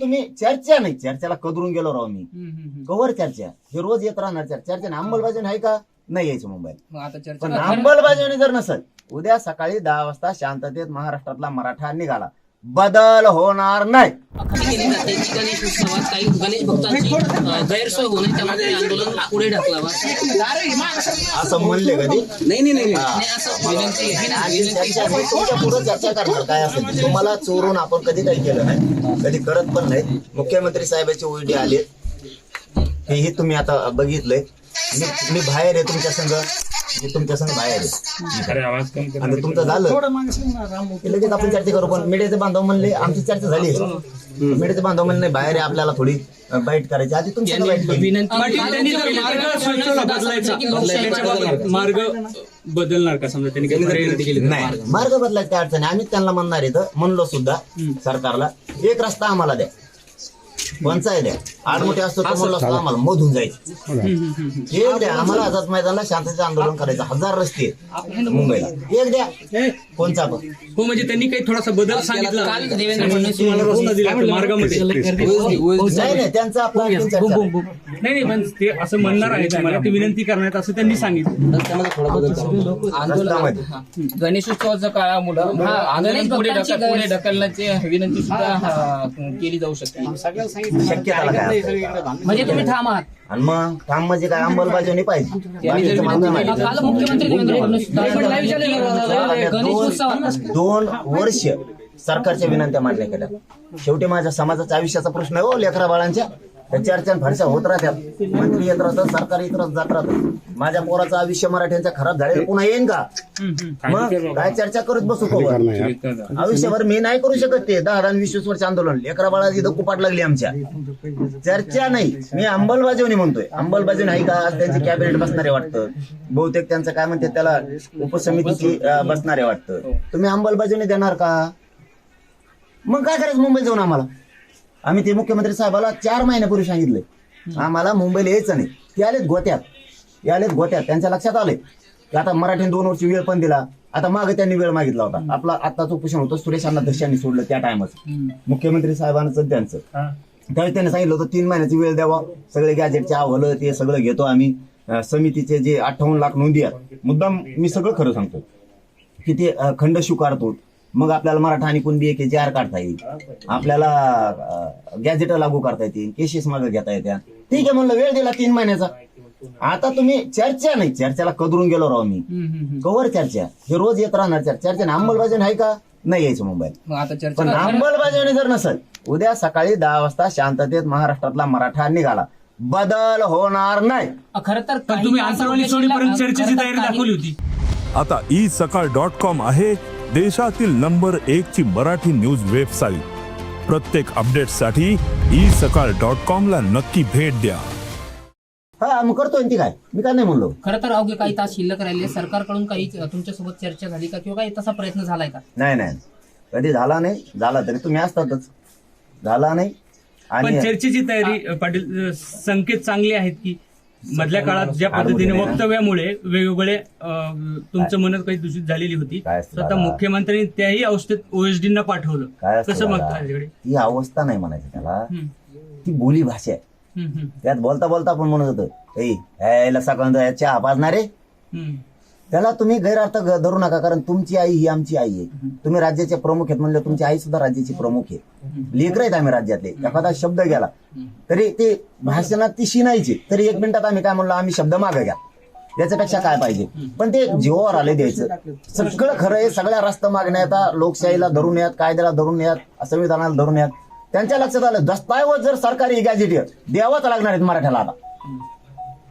तुम्ही चर्चा नाही चर्चेला कदरून गेलो राव मी. कवर चर्चा. हे रोज येत राहणार चर्चा. चर्चा अंमलबजावणी आहे का? नाही यायचं मग आता पण चर्चा अंमलबजावणी जर नसेल उद्या सकाळी दहा वाजता शांततेत महाराष्ट्रातला मराठा निघाला. बदल होणार नाही. आखणी केली जाते की गणेश उत्सवात काही गणेश भक्तांची अ, गैरसोय होऊ नये त्यामुळे आंदोलन पुढे ढकलावं असं म्हणले कधी नाही नाही. नाही नाही, असं विनंती आणि चर्चा मी तुमच्यापुढे चर्चा करणार. काय असेल ते. तुम्हाला चोरून आपण कधी काही केलं नाही. कधी करत पण नाही. मुख्यमंत्री साहेबांचे उलटे आले. हेही तुम्ही आता बघितलंय. मी मी बाहेर आहे तुमच्या संघ. मी तुमच्या बाहेर आहे. आणि तुमचं झालं. की लगेच आपण चर्चा करू पण मीडियाचे बांधव म्हणले आमची चर्चा झाली. मीडियाचे बांधव म्हणले नाही बाहेर आहे आपल्याला थोडी बाईट करायची. आधी तुमची बाईट केली. विनंती पाटील त्यांनी जर मार्ग सुचवला बदलायचा त्याच्याबाबत मार्ग बदलणार का? समजा त्यांनी काही विनंती केली तर? नाही. मार्ग बदलायची काय अडचण आहे आम्ही त्यांना म्हणणार इथं. म्हणलो सुद्धा सरकारला एक रस्ता आम्हाला द्या. कोणचा आहे. द्या आडमोठे असतो तो म्हणलो असतो आम्हाला मधून जायचं. एक द्या आम्हाला आझाद मैदानाला शांततेचं आंदोलन करायचं. हजार रस्ते आहेत मुंबईला. एक द्या कोणचा पण. हो म्हणजे त्यांनी काही थोडासा बदल सांगितला. काल देवेंद्र फडणवीस तुम्हाला रस्ता दिला तर मार्गामध्ये. नाही नाही त्यांचा चर्चा नाही. नाही नाही पण ते असं म्हणणार आहे तुम्हाला ते विनंती करण्यात असं त्यांनी सांगितलं. आंदोलन रस्त्यामध्ये. हा. गणेशोत्सवाच्या काळामुळं हा, आंदोलन पुढे ढकल- पुढे ढकलण्याची विनंती सुद्धा हा, केली जाऊ शकते. शक्यताला काय असतं? म्हणजे तुम्ही ठाम आहात. आणि मग काम म्हणजे काय अंमलबजावणी पाहिजे. बाकीचं मागं नाही. काल मुख्यमंत्री देवेंद्र फडणवीस गणेशोत्सवात दोन दोन वर्ष सरकारच्या विनंत्या मांडल्या गेल्या शेवटी माझ्या समाजाच्या आयुष्याचा प्रश्न आहे हो लेकरा बाळांच्या त्या चर्चा आणि फारशा होत राहतात मंत्री येत राहतात सरकार येत राहत जात राहतं माझ्या पोराचं आयुष्य मराठ्यांचं खराब झालेलं पुन्हा येईन का? मग काय चर्चा करत बसू कवर आयुष्यभर मी नाही करू शकत ते. दहा दहा वीस वीस वर्ष आंदोलन. लेकरा बाळा इथं कुपाट लागली आमच्या. चर्चा नाही. मी अंमलबजावणी म्हणतोय. अंमलबजावणी आहे का? आज त्यांची कॅबिनेट बसणारे वाटतं. बहुतेक त्यांचं काय म्हणते त्याला उपसमितीची बसणारे वाटतं. तुम्ही अंमलबजावणी देणार का? मग काय करायचं मुंबईत जाऊन आम्हाला? आम्ही ते मुख्यमंत्री साहेबाला चार महिन्यापूर्वी सांगितले. आम्हाला मुंबईला यायचं नाही. ते आलेत गोत्यात ते आलेत गोत्यात त्यांच्या लक्षात आले की आता मराठीने दोन वर्ष वेळ पण दिला. आता मागे त्यांनी वेळ मागितला होता. आपला आत्ताच उपोषण होतं. सुरेश अण्णा सोडलं त्या टायमाच मुख्यमंत्री साहेबांचं त्यांचं. त्यावेळी त्यांनी सांगितलं होतं तीन महिन्याची वेळ द्यावा. सगळे गॅजेटचे अहवाल ते सगळं घेतो आम्ही. समितीचे जे अठ्ठावन्न लाख नोंदी आहेत. मुद्दाम मी सगळं खरं सांगतो. की ते खंड स्वीकारतो. मग आपल्याला मराठा आणि कुणबी एक जे आर काढता येईल. आपल्याला गॅजेट लागू करता येतील केसेस मागे घेता येत्या. ठीक आहे म्हणलं वेळ दिला तीन महिन्याचा. आता तुम्ही चर्चा नाही चर्चेला कदरून गेलो राव मी. कवर चर्चा. हे रोज येत राहणार चर्चा. चर्चा अंमलबजावणी आहे का? नाही यायचं मुंबईत. मग आता चर्चा पण अंमलबजावणी जर नसेल उद्या सकाळी दहा वाजता शांततेत महाराष्ट्रातला मराठा निघाला. बदल होणार नाही. खर तर तुम्ही सोडीपर्यंत चर्चेची तयारी दाखवली होती. आता ई सकाळ डॉट कॉम आहे. देशातील नंबर एक ची मराठी न्यूज वेबसाईट. प्रत्येक अपडेटसाठी ई सकाळ डॉट कॉम ला नक्की भेट द्या. हा मग करतोय ती काय? मी काय नाही म्हणलो. खरं तर अवघे काही तास शिल्लक राहिले. सरकारकडून काही तुमच्यासोबत चर्चा झाली का किंवा काही तसा प्रयत्न झालाय का? नाही नाही. कधी झाला नाही झाला तरी तुम्ही असतातच. झाला नाही. पण आणि चर्चेची तयारी पाटील संकेत चांगले आहेत की मधल्या काळात ज्या पद्धतीने वक्तव्यामुळे वेगवेगळे तुमचं मनत काही दूषित झालेली होती स्वतः दादा? मुख्यमंत्र्यांनी त्याही अवस्थेत ओएसडींना पाठवलं. कसं? बघता ती अवस्था नाही म्हणायची त्याला. ती बोली भाषा आहे. त्यात बोलता बोलता आपण म्हणत होतो ए सकाळ चहा पाजणार. त्याला तुम्ही गैरअर्थ धरू नका कारण तुमची आई ही आमची आई आहे. तुम्ही राज्याचे प्रमुख आहेत म्हणलं तुमची आई सुद्धा राज्याची प्रमुख आहे. लेकर आहेत आम्ही राज्यातले. एखादा शब्द गेला तरी ते भाषणात ती शिनायची तरी एक मिनिटात आम्ही काय म्हणलो आम्ही शब्द मागे घ्या. याच्यापेक्षा काय पाहिजे? पण ते जीवावर आले द्यायचं. सगळं खरं आहे सगळ्या रस्ता मागण्या आता लोकशाहीला धरून येत कायद्याला धरून येत संविधानाला धरून येत. त्यांच्या लक्षात आलं दस्तावेज जर सरकारी गॅजेट द्यावाच लागणार आहेत मराठ्याला आता.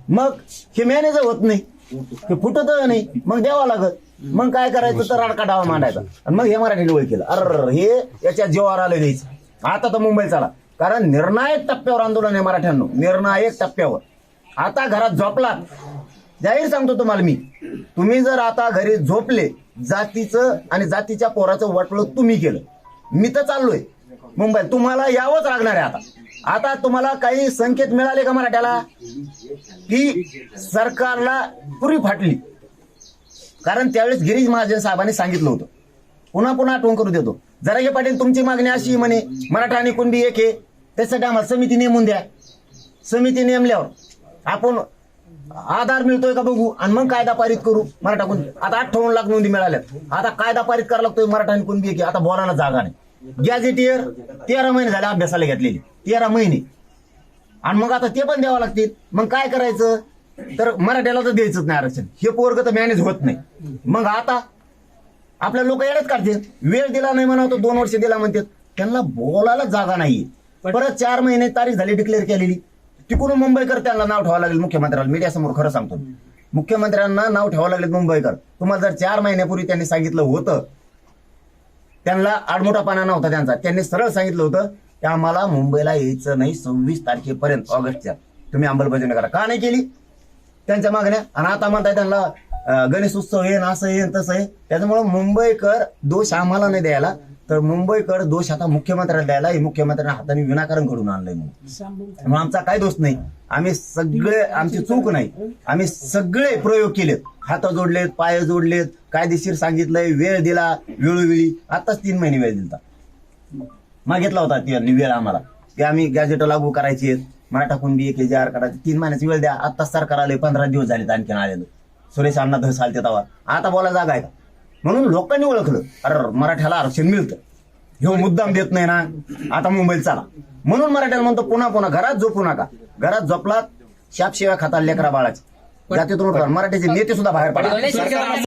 मग हे मॅनेज होत नाही. हे फुटत नाही. मग द्यावा लागत मग काय करायचं? तर रडका डावा मांडायचा. आणि मग हे मराठीने ओळख केलं. अर हे याच्या जीवावर आलं द्यायचं. आता तर मुंबई चाला. कारण निर्णायक टप्प्यावर आंदोलन आहे मराठ्यांनो. निर्णायक टप्प्यावर. आता घरात झोपलात जाहीर सांगतो तुम्हाला मी. तुम्ही जर आता घरी झोपले जातीचं आणि जातीच्या पोराचं वाटलं तुम्ही केलं. मी तर चाललोय. मुंबईत तुम्हाला यावंच लागणार आहे आता. आता तुम्हाला काही संकेत मिळाले का मराठ्याला? की सरकारला पुरी फाटली. कारण त्यावेळेस गिरीश महाजन साहेबांनी सांगितलं होतं. पुन्हा पुन्हा आठवण करू देतो. जरांगे पाटील तुमची मागणी अशी म्हणे मराठा आणि कुणबी एक आहे. त्यासाठी आम्हाला समिती नेमून द्या. समिती नेमल्यावर आपण आधार मिळतोय का बघू आणि मग कायदा पारित करू मराठा कुणबी आता अठ्ठावन्न लाख नोंदी मिळाल्यात. आता कायदा पारित करायला लागतोय मराठा आणि कुणबी एक आता बोलायला जागा नाही. गॅझेटियर तेरा महिने झाले अभ्यासाला घेतलेली. तेरा महिने. आणि मग आता ते पण द्यावं लागतील. मग काय करायचं? तर मराठ्याला तर द्यायचंच नाही आरक्षण. हे पोरग तर मॅनेज होत नाही. मग आता आपल्या लोक येण्यात काढतील. वेळ दिला नाही म्हणा तो दोन वर्ष दिला म्हणतात. त्यांना बोलायला जागा नाहीये. परत चार महिने तारीख झाली डिक्लेअर केलेली. तिकडून मुंबईकर त्यांना नाव ठेवावं लागेल मुख्यमंत्र्याला. मीडिया समोर खरं सांगतो. मुख्यमंत्र्यांना नाव ठेवावं लागेल मुंबईकर. तुम्हाला जर चार महिन्यापूर्वी त्यांनी सांगितलं होतं त्यांना आडमोठापणा नव्हता त्यांचा. त्यांनी सरळ सांगितलं होतं की आम्हाला मुंबईला यायचं नाही सव्वीस तारखेपर्यंत ऑगस्टच्या. तुम्ही अंमलबजावणी करा. का नाही केली? त्यांच्या मागण्या. आणि आता म्हणताय त्यांना गणेश उत्सव येईन असं येईन तसं आहे त्याच्यामुळे मुंबईकर दोष आम्हाला नाही द्यायला. तर मुंबईकर दोष आता मुख्यमंत्र्याला द्यायला हे मुख्यमंत्र्यांना हाताने विनाकारण घडून आणलंय म्हणून. आमचा काय दोष नाही. आम्ही सगळे आमची चूक नाही. आम्ही सगळे प्रयोग केलेत. हात जोडलेत पाय जोडलेत कायदेशीर सांगितलंय वेळ दिला वेळोवेळी. आताच तीन महिने वेळ दिला मागितला होता त्यांनी वेळ आम्हाला. की आम्ही गॅजेट लागू करायची आहेत. मराठा कुणबी एक आर करायचे तीन महिन्याची वेळ द्या. आता सरकार आले पंधरा दिवस झाले आणखीन आलेलं. सुरेश अण्णा धस आलते तवा. आता बोला जागा आहे का? म्हणून लोकांनी ओळखलं. अरे मराठ्याला आरक्षण मिळतं. ह्यो मुद्दाम देत नाही ना. आता मुंबईत चला. म्हणून मराठ्याला म्हणतो पुन्हा पुन्हा घरात झोपू नका. घरात झोपलात शाप शिव्या खाता लेकरा बाळाची. जातीतून. मराठ्याचे नेते सुद्धा बाहेर पडा सरकार